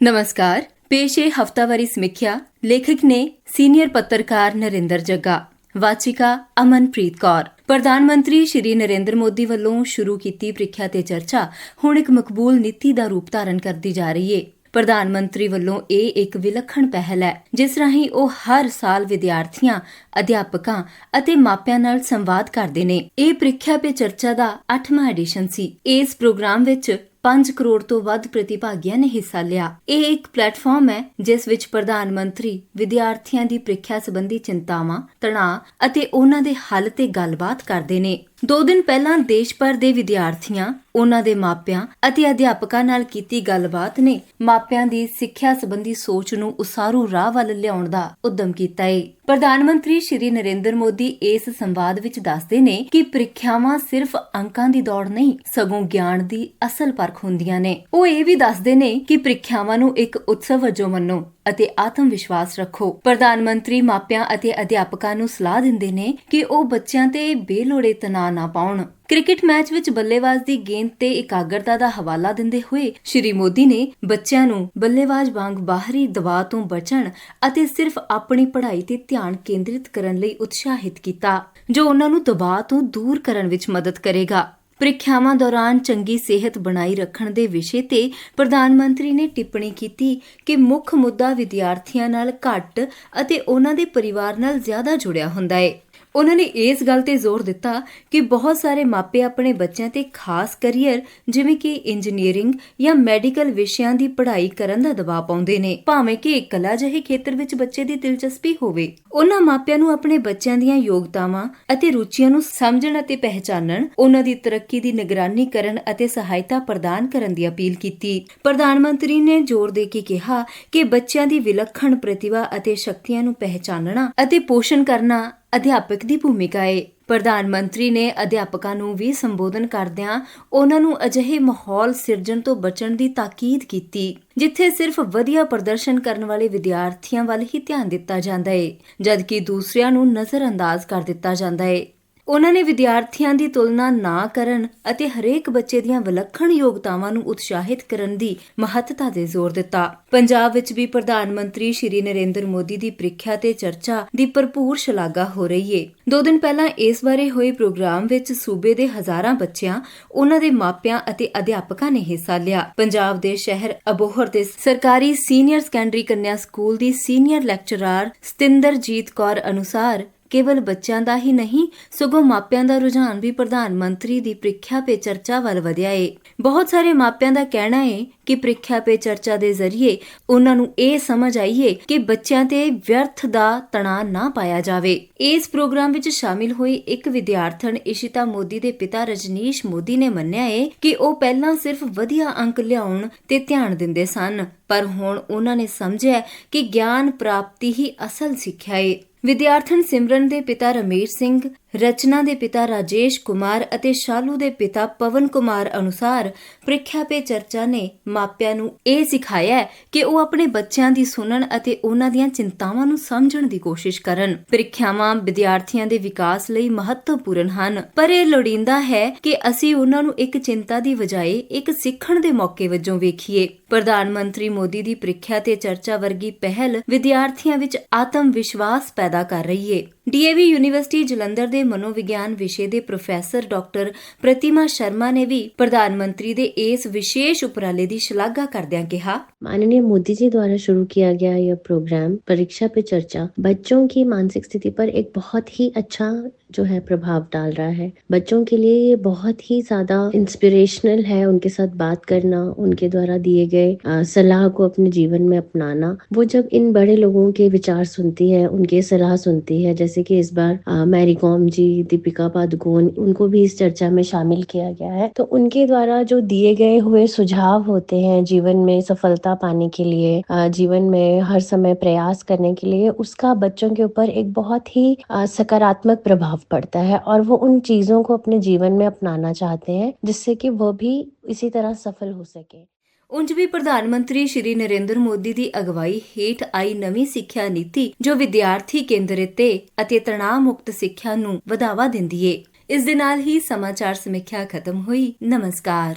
ਨਮਸਕਾਰ ਪੇਸ਼ ਹੈ ਹਫਤਾਵਾਰੀ ਸਮੀਖਿਆ ਲੇਖਕ ਨੇ ਸੀਨੀਅਰ ਪੱਤਰਕਾਰ ਨਰਿੰਦਰ ਜੱਗਾ ਵਾਚਿਕਾ ਅਮਨਪ੍ਰੀਤ ਕੌਰ ਪ੍ਰਧਾਨ ਮੰਤਰੀ ਸ਼੍ਰੀ ਨਰਿੰਦਰ ਮੋਦੀ ਵੱਲੋਂ ਸ਼ੁਰੂ ਕੀਤੀ ਪ੍ਰੀਖਿਆ ਤੇ ਚਰਚਾ ਹੁਣ ਇੱਕ ਮਕਬੂਲ ਨੀਤੀ ਦਾ ਰੂਪ ਧਾਰਨ ਕਰਦੀ ਜਾ ਰਹੀ ਹੈ ਪ੍ਰਧਾਨ ਮੰਤਰੀ ਵੱਲੋਂ ਇਹ ਇੱਕ ਵਿਲੱਖਣ ਪਹਿਲ ਹੈ ਜਿਸ ਰਾਹੀਂ ਉਹ ਹਰ ਸਾਲ ਵਿਦਿਆਰਥੀਆਂ ਅਧਿਆਪਕਾਂ ਅਤੇ ਮਾਪਿਆਂ ਨਾਲ ਸੰਵਾਦ ਕਰਦੇ ਨੇ ਇਹ ਪ੍ਰੀਖਿਆ ਪੇ ਚਰਚਾ ਦਾ 8ਵਾਂ ਐਡੀਸ਼ਨ ਸੀ ਇਸ ਪ੍ਰੋਗਰਾਮ ਵਿੱਚ 5 ਕਰੋੜ ਤੋਂ ਵੱਧ ਪ੍ਰਤੀਭਾਗੀਆਂ ਨੇ ਹਿੱਸਾ ਲਿਆ। ਇਹ ਇੱਕ ਪਲੇਟਫਾਰਮ ਹੈ, ਜਿਸ ਵਿੱਚ ਪ੍ਰਧਾਨ ਮੰਤਰੀ, ਵਿਦਿਆਰਥੀਆਂ ਦੀ ਪ੍ਰੀਖਿਆ ਸੰਬੰਧੀ ਚਿੰਤਾਵਾਂ, ਤਣਾਅ ਅਤੇ ਉਹਨਾਂ ਦੇ ਹੱਲ ਤੇ ਗੱਲਬਾਤ ਕਰਦੇ ਨੇ। ਦੋ ਦਿਨ ਪਹਿਲਾਂ ਦੇਸ਼ ਭਰ ਦੇ ਵਿਦਿਆਰਥੀਆਂ, ਉਹਨਾਂ ਦੇ ਮਾਪਿਆਂ ਅਤੇ ਅਧਿਆਪਕਾਂ ਨਾਲ ਕੀਤੀ ਗੱਲਬਾਤ ਨੇ ਮਾਪਿਆਂ ਦੀ ਸਿੱਖਿਆ ਸੰਬੰਧੀ ਸੋਚ ਨੂੰ ਉਸਾਰੂ ਰਾਹ ਵੱਲ ਲਿਆਉਣ ਦਾ ਉਦਮ ਕੀਤਾ ਹੈ ਪ੍ਰਧਾਨ ਮੰਤਰੀ ਸ਼੍ਰੀ ਨਰਿੰਦਰ ਮੋਦੀ ਇਸ ਸੰਵਾਦ ਵਿੱਚ ਦੱਸਦੇ ਨੇ ਕਿ ਪ੍ਰੀਖਿਆਵਾਂ ਸਿਰਫ ਅੰਕਾਂ ਦੀ ਦੌੜ ਨਹੀਂ, ਸਗੋਂ ਗਿਆਨ ਦੀ ਅਸਲ ਪਰਖ ਹੁੰਦੀਆਂ ਨੇ। ਉਹ ਇਹ ਵੀ ਦੱਸਦੇ ਨੇ ਕਿ ਪ੍ਰੀਖਿਆਵਾਂ ਨੂੰ ਇੱਕ ਉਤਸਵ ਵਜੋਂ ਮੰਨੋ। ਅਤੇ ਆਤਮ ਵਿਸ਼ਵਾਸ ਰੱਖੋ। ਪ੍ਰਧਾਨ ਮੰਤਰੀ, ਮਾਪਿਆਂ ਅਤੇ ਅਧਿਆਪਕਾਂ ਨੂੰ ਸਲਾਹ ਦਿੰਦੇ ਨੇ ਕਿ ਉਹ ਬੱਚਿਆਂ ਤੇ ਬੇਲੋੜੇ ਤਣਾਅ ਨਾ ਪਾਉਣ। ਕ੍ਰਿਕਟ ਮੈਚ ਵਿੱਚ ਬੱਲੇਬਾਜ਼ ਦੀ ਗੇਂਦ ਤੇ ਇਕਾਗਰਤਾ ਦਾ ਹਵਾਲਾ ਦਿੰਦੇ ਹੋਏ ਸ਼੍ਰੀ ਮੋਦੀ ਨੇ ਬੱਚਿਆਂ ਨੂੰ ਬੱਲੇਬਾਜ਼ ਵਾਂਗ ਬਾਹਰੀ ਦਬਾਅ ਤੋਂ ਬਚਣ ਅਤੇ ਸਿਰਫ ਆਪਣੀ ਪੜ੍ਹਾਈ ਤੇ ਧਿਆਨ ਕੇਂਦਰਿਤ ਕਰਨ ਲਈ ਉਤਸ਼ਾਹਿਤ ਕੀਤਾ, ਜੋ ਉਹਨਾਂ ਨੂੰ ਦਬਾਅ ਤੋਂ ਦੂਰ ਕਰਨ ਵਿੱਚ ਮਦਦ ਕਰੇਗਾ। ਪ੍ਰੀਖਿਆਵਾਂ ਦੌਰਾਨ ਚੰਗੀ ਸਿਹਤ ਬਣਾਈ ਰੱਖਣ ਦੇ ਵਿਸ਼ੇ ਤੇ ਪ੍ਰਧਾਨ ਮੰਤਰੀ ਨੇ ਟਿੱਪਣੀ ਕੀਤੀ ਕਿ ਮੁੱਖ ਮੁੱਦਾ ਵਿਦਿਆਰਥੀਆਂ ਨਾਲ ਘੱਟ ਅਤੇ ਉਹਨਾਂ ਦੇ ਪਰਿਵਾਰ ਨਾਲ ਜ਼ਿਆਦਾ ਜੁੜਿਆ ਹੁੰਦਾ ਹੈ। ਉਹਨਾਂ ਨੇ ਇਸ ਗੱਲ ਤੇ ਜ਼ੋਰ ਦਿੱਤਾ ਕਿ ਬਹੁਤ ਸਾਰੇ ਮਾਪੇ ਆਪਣੇ ਬੱਚਿਆਂ ਤੇ ਖਾਸ ਕੈਰੀਅਰ, ਜਿਵੇਂ ਕਿ ਇੰਜੀਨੀਅਰਿੰਗ ਜਾਂ ਮੈਡੀਕਲ ਵਿਸ਼ਿਆਂ ਦੀ ਪੜ੍ਹਾਈ ਕਰਨ ਦਾ ਦਬਾਅ ਪਾਉਂਦੇ ਨੇ। ਭਾਵੇਂ ਕਿ ਕਲਾ ਜਿਹੇ ਖੇਤਰ ਵਿੱਚ ਬੱਚੇ ਦੀ ਦਿਲਚਸਪੀ ਹੋਵੇ, ਉਹਨਾਂ ਮਾਪਿਆਂ ਨੂੰ ਆਪਣੇ ਬੱਚਿਆਂ ਦੀਆਂ ਯੋਗਤਾਵਾਂ ਅਤੇ ਰੁਚੀਆਂ ਨੂੰ ਸਮਝਣ ਅਤੇ ਪਹਿਚਾਨਣ, ਉਹਨਾਂ ਦੀ ਤਰੱਕੀ ਦੀ ਨਿਗਰਾਨੀ ਕਰਨ ਅਤੇ ਸਹਾਇਤਾ ਪ੍ਰਦਾਨ ਕਰਨ ਦੀ ਅਪੀਲ ਕੀਤੀ। ਪ੍ਰਧਾਨ ਮੰਤਰੀ ਨੇ ਜ਼ੋਰ ਦੇ ਕੇ ਕਿਹਾ ਕਿ ਬੱਚਿਆਂ ਦੀ ਵਿਲੱਖਣ ਪ੍ਰਤਿਭਾ ਅਤੇ ਸ਼ਕਤੀਆਂ ਨੂੰ ਪਹਿਚਾਨਣਾ ਅਤੇ ਪੋਸ਼ਣ ਕਰਨਾ ਅਧਿਆਪਕ ਦੀ ਭੂਮਿਕਾ ਹੈ ਪ੍ਰਧਾਨ ਮੰਤਰੀ ਨੇ ਅਧਿਆਪਕਾਂ ਨੂੰ ਵੀ ਸੰਬੋਧਨ ਕਰਦਿਆਂ ਉਹਨਾਂ ਨੂੰ ਅਜਿਹੇ ਮਾਹੌਲ ਸਿਰਜਣ ਤੋਂ ਬਚਣ ਦੀ ਤਾਕੀਦ ਕੀਤੀ, ਜਿੱਥੇ ਸਿਰਫ ਵਧੀਆ ਪ੍ਰਦਰਸ਼ਨ ਕਰਨ ਵਾਲੇ ਵਿਦਿਆਰਥੀਆਂ ਵੱਲ ਹੀ ਧਿਆਨ ਦਿੱਤਾ ਜਾਂਦਾ ਹੈ ਜਦਕਿ ਦੂਸਰਿਆਂ ਨੂੰ ਨਜ਼ਰਅੰਦਾਜ਼ ਕਰ ਦਿੱਤਾ ਜਾਂਦਾ ਹੈ ਉਹਨਾਂ ਨੇ ਵਿਦਿਆਰਥੀਆਂ ਦੀ ਤੁਲਨਾ ਨਾ ਕਰਨ ਅਤੇ ਹਰੇਕ ਬੱਚੇ ਦੀਆਂ ਵਿਲੱਖਣ ਯੋਗਤਾਵਾਂ ਨੂੰ ਉਤਸ਼ਾਹਿਤ ਕਰਨ ਦੀ ਮਹੱਤਤਾ ਤੇ ਜ਼ੋਰ ਦਿੱਤਾ। ਪੰਜਾਬ ਵਿੱਚ ਵੀ ਪ੍ਰਧਾਨ ਮੰਤਰੀ ਸ਼੍ਰੀ ਨਰਿੰਦਰ ਮੋਦੀ ਦੀ ਪ੍ਰੀਖਿਆ ਤੇ ਚਰਚਾ ਦੀ ਭਰਪੂਰ ਸ਼ਲਾਘਾ ਹੋ ਰਹੀ ਏ। ਦੋ ਦਿਨ ਪਹਿਲਾਂ ਇਸ ਬਾਰੇ ਹੋਏ ਪ੍ਰੋਗਰਾਮ ਵਿੱਚ ਸੂਬੇ ਦੇ ਹਜ਼ਾਰਾਂ ਬੱਚਿਆਂ, ਉਹਨਾਂ ਦੇ ਮਾਪਿਆਂ ਅਤੇ ਅਧਿਆਪਕਾਂ ਨੇ ਹਿੱਸਾ ਲਿਆ। ਪੰਜਾਬ ਦੇ ਸ਼ਹਿਰ ਅਬੋਹਰ ਦੇ ਸਰਕਾਰੀ ਸੀਨੀਅਰ ਸੈਕੰਡਰੀ ਕੰਨਿਆ ਸਕੂਲ ਦੀ ਸੀਨੀਅਰ ਲੈਕਚਰਰ ਸਤਿੰਦਰਜੀਤ ਕੌਰ ਅਨੁਸਾਰ ਕੇਵਲ ਬੱਚਿਆਂ ਦਾ ਹੀ ਨਹੀਂ, ਸਗੋਂ ਮਾਪਿਆਂ ਦਾ ਰੁਝਾਨ ਵੀ ਪ੍ਰਧਾਨ ਮੰਤਰੀ ਦੀ ਪ੍ਰੀਖਿਆ ਪੇ ਚਰਚਾ ਵੱਲ ਵਧਿਆ ਏ। ਬਹੁਤ ਸਾਰੇ ਮਾਪਿਆਂ ਦਾ ਕਹਿਣਾ ਏ ਕਿ ਪ੍ਰੀਖਿਆ ਪੇ ਚਰਚਾ ਦੇ ਜ਼ਰੀਏ ਉਹਨਾਂ ਨੂੰ ਇਹ ਸਮਝ ਆਈਏ ਕਿ ਬੱਚਿਆਂ ਤੇ ਵਿਅਰਥ ਦਾ ਤਣਾਅ ਨਾ ਪਾਇਆ ਜਾਵੇ। ਇਸ ਪ੍ਰੋਗਰਾਮ ਵਿੱਚ ਸ਼ਾਮਿਲ ਹੋਈ ਇੱਕ ਵਿਦਿਆਰਥਣ ਇਸ਼ਿਤਾ ਮੋਦੀ ਦੇ ਪਿਤਾ ਰਜਨੀਸ਼ ਮੋਦੀ ਨੇ ਮੰਨਿਆ ਏ ਕਿ ਉਹ ਪਹਿਲਾਂ ਸਿਰਫ ਵਧੀਆ ਅੰਕ ਲਿਆਉਣ ਤੇ ਧਿਆਨ ਦਿੰਦੇ ਸਨ, ਪਰ ਹੁਣ ਉਹਨਾਂ ਨੇ ਸਮਝਿਆ ਕਿ ਗਿਆਨ ਪ੍ਰਾਪਤੀ ਹੀ ਅਸਲ ਸਿੱਖਿਆ ਏ। ਵਿਦਿਆਰਥਣ ਸਿਮਰਨ ਦੇ ਪਿਤਾ ਰਮੇਸ਼ ਸਿੰਘ ਰਚਨਾ ਦੇ ਪਿਤਾ ਰਾਜੇਸ਼ ਕੁਮਾਰ ਅਤੇ ਸ਼ਾਲੂ ਦੇ ਪਿਤਾ ਪਵਨ ਕੁਮਾਰ ਅਨੁਸਾਰ ਪ੍ਰੀਖਿਆ ਪੇ ਚਰਚਾ ਨੇ ਮਾਪਿਆਂ ਨੂੰ ਇਹ ਸਿਖਾਇਆ ਕਿ ਉਹ ਆਪਣੇ ਬੱਚਿਆਂ ਦੀ ਸੁਣਨ ਅਤੇ ਉਹਨਾਂ ਦੀਆਂ ਚਿੰਤਾਵਾਂ ਨੂੰ ਸਮਝਣ ਦੀ ਕੋਸ਼ਿਸ਼ ਕਰਨ। ਪ੍ਰੀਖਿਆਵਾਂ ਵਿਦਿਆਰਥੀਆਂ ਦੇ ਵਿਕਾਸ ਲਈ ਮਹੱਤਵਪੂਰਨ ਹਨ। ਪਰ ਇਹ ਲੋੜੀਂਦਾ ਹੈ ਕਿ ਅਸੀਂ ਉਹਨਾਂ ਨੂੰ ਇੱਕ ਚਿੰਤਾ ਦੀ ਬਜਾਏ ਇੱਕ ਸਿੱਖਣ ਦੇ ਮੌਕੇ ਵਜੋਂ ਵੇਖੀਏ। ਪ੍ਰਧਾਨ ਮੰਤਰੀ ਮੋਦੀ ਦੀ ਪ੍ਰੀਖਿਆ ਤੇ ਚਰਚਾ ਵਰਗੀ ਪਹਿਲ ਵਿਦਿਆਰਥੀਆਂ ਵਿੱਚ ਆਤਮ ਵਿਸ਼ਵਾਸ ਪੈਦਾ ਕਰ ਰਹੀ ਹੈ ਡੀਏਵੀ ਯੂਨੀਵਰਸਿਟੀ ਜਲੰਧਰ ਦੇ ਮਨੋਵਿਗਿਆਨ ਵਿਸ਼ੇ ਦੇ ਪ੍ਰੋਫੈਸਰ ਡਾਕਟਰ ਪ੍ਰਤਿਮਾ ਸ਼ਰਮਾ ਨੇ ਵੀ ਪ੍ਰਧਾਨ ਮੰਤਰੀ ਦੇ ਇਸ ਵਿਸ਼ੇਸ਼ ਉਪਰਾਲੇ ਦੀ ਸ਼ਲਾਘਾ ਕਰਦਿਆਂ ਕਿਹਾ माननीय मोदी जी द्वारा शुरू किया गया यह प्रोग्राम परीक्षा पे चर्चा बच्चों की मानसिक स्थिति पर एक बहुत ही अच्छा जो है प्रभाव डाल रहा है बच्चों के लिए ये बहुत ही ज्यादा इंस्पिरेशनल है उनके साथ बात करना उनके द्वारा दिए गए अ, सलाह को अपने जीवन में अपनाना वो जब इन बड़े लोगों के विचार सुनती है उनके सलाह सुनती है जैसे कि इस बार मैरी कॉम जी, दीपिका पादुकोण, उनको भी इस चर्चा में शामिल किया गया है। तो उनके द्वारा जो दिए गए हुए सुझाव होते हैं जीवन में सफलता पाने के लिए जीवन में हर समय प्रयास करने के लिए, उसका बच्चों के ऊपर एक बहुत ही सकारात्मक प्रभाव पड़ता है और वो उन चीज़ों को अपने जीवन में अपनाना चाहते हैं जिससे कि वो भी इसी तरह सफल हो सके। ਉਂਝ ਵੀ ਪ੍ਰਧਾਨ ਮੰਤਰੀ ਸ਼੍ਰੀ ਨਰਿੰਦਰ ਮੋਦੀ ਦੀ ਅਗਵਾਈ ਹੇਠ ਆਈ ਨਵੀਂ ਸਿੱਖਿਆ ਨੀਤੀ ਜੋ ਵਿਦਿਆਰਥੀ ਕੇਂਦਰਿਤ ਤੇ ਅਤੇ ਤਣਾਅ ਮੁਕਤ ਸਿੱਖਿਆ ਨੂੰ ਵਧਾਵਾ ਦਿੰਦੀ ਏ। ਇਸ ਦੇ ਨਾਲ ਹੀ ਸਮਾਚਾਰ ਸਮੀਖਿਆ ਖਤਮ ਹੋਈ। ਨਮਸਕਾਰ।